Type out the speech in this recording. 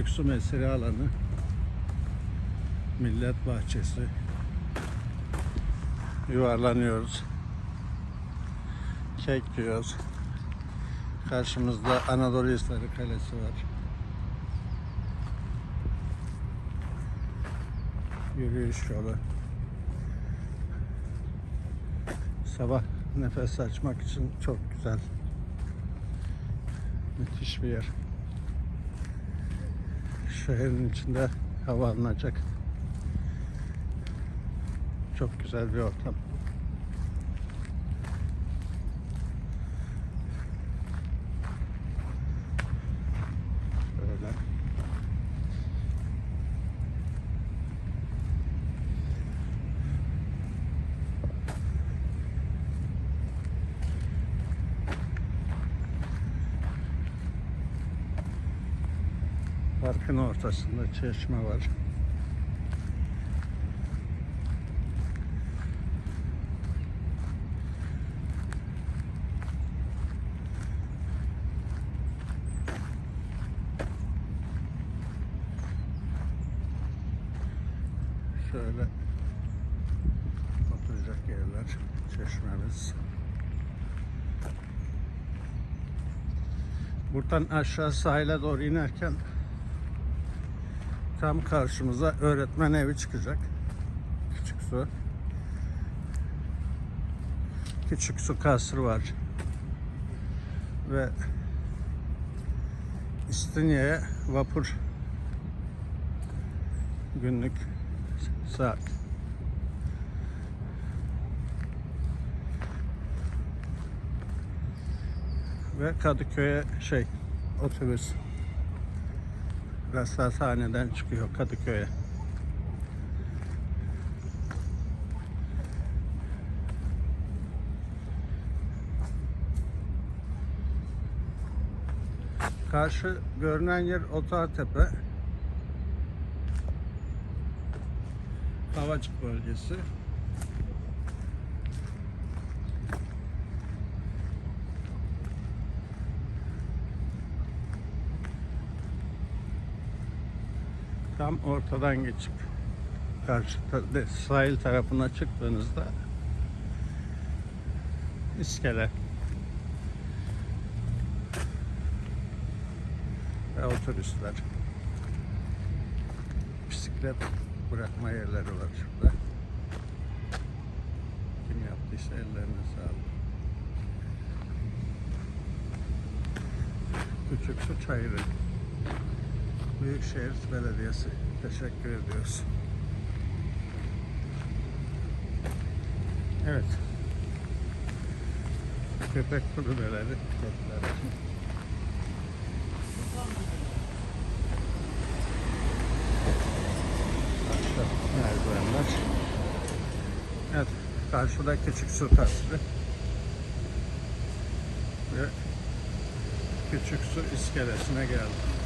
Küçük su mesire alanı. Millet bahçesi. Yuvarlanıyoruz. Kek yiyoruz. Karşımızda Anadolu Hisarı Kalesi var. Yürüyüş yolu. Sabah nefes açmak için çok güzel. Müthiş bir yer. Şehrin içinde hava alınacak. Çok güzel bir ortam. Parkın ortasında çeşme var. Şöyle oturacak yerler, çeşmemiz. Buradan aşağı sahile doğru inerken tam karşımıza öğretmen evi çıkacak. Küçük su. Küçük su kasrı var. Ve İstinye'ye vapur günlük saat. Ve Kadıköy'e şey otobüs Rasathane'den çıkıyor Kadıköy'e. Karşı görünen yer Otartepe. Havacık bölgesi. Tam ortadan geçip karşı sahil tarafına çıktığınızda iskele ve otobüsler bisiklet bırakma yerleri var şurada. Kim yaptıysa ellerine sağlık. Küçük su çayırı. Büyükşehir Belediyesi. Teşekkür ediyoruz. Evet. Köpek kulübeleri. Köpekler merdivenler. Evet. Karşıda küçük su kasrı. Ve küçük su iskelesine geldik.